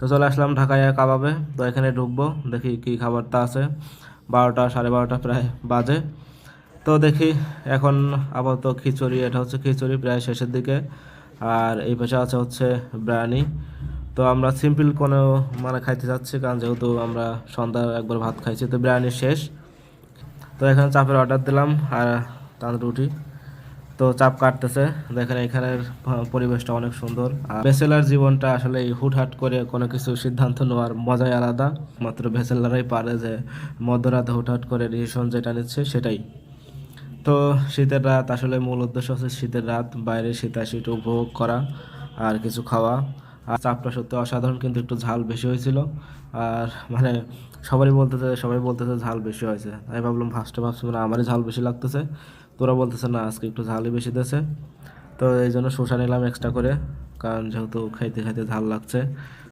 তো চলে আসলাম ঢাকায় কাবাবে। তো এখানে ঢুকবো, দেখি কি খাবারটা আছে। বারোটা, সাড়ে বারোটা প্রায় বাজে। তো দেখি, এখন আপাতত খিচুড়ি, এটা হচ্ছে খিচুড়ি প্রায় শেষের দিকে। আর এই পাশে আছে হচ্ছে বিরিয়ানি। তো আমরা সিম্পল কোনো মানে খাইতে যাচ্ছি, কারণ যেহেতু আমরা সন্ধ্যা একবার ভাত খাইছি, তো বিরিয়ানি শেষ। তো এখানে চাপের অর্ডার দিলাম, আর তাঁদের রুটি। তো চাপ কাটতেছে। দেখেন এখানের পরিবেশটা অনেক সুন্দর। আর ব্যাচেলার জীবনটা আসলে হুটহাট করে কোনো কিছু সিদ্ধান্ত নেওয়ার মজাই আলাদা। মাত্র ব্যাচেলারাই পারে যে মধ্যরাতে হুটহাট করে ডিসিশন যেটা নিচ্ছে সেটাই। তো শীতের রাত আসলে মূল উদ্দেশ্য হচ্ছে শীতের রাত বাইরে শীতা শীত উপভোগ করা আর কিছু খাওয়া। আর চাপটা সত্যি অসাধারণ, কিন্তু একটু ঝাল বেশি হয়েছিল। আর মানে সবারই বলতেছে সবাই বলতেছে ঝাল বেশি হয়েছে। আমি ভাবলাম ফার্স্টে ভাবছি মানে আমারই ঝাল বেশি লাগতেছে। তোরা বলতেছে, না, আজকে একটু ঝালই বেশি দিয়েছে। তো এই জন্য শসা নিলাম এক্সট্রা করে, কারণ যেহেতু খাইতে খাইতে ঝাল লাগছে।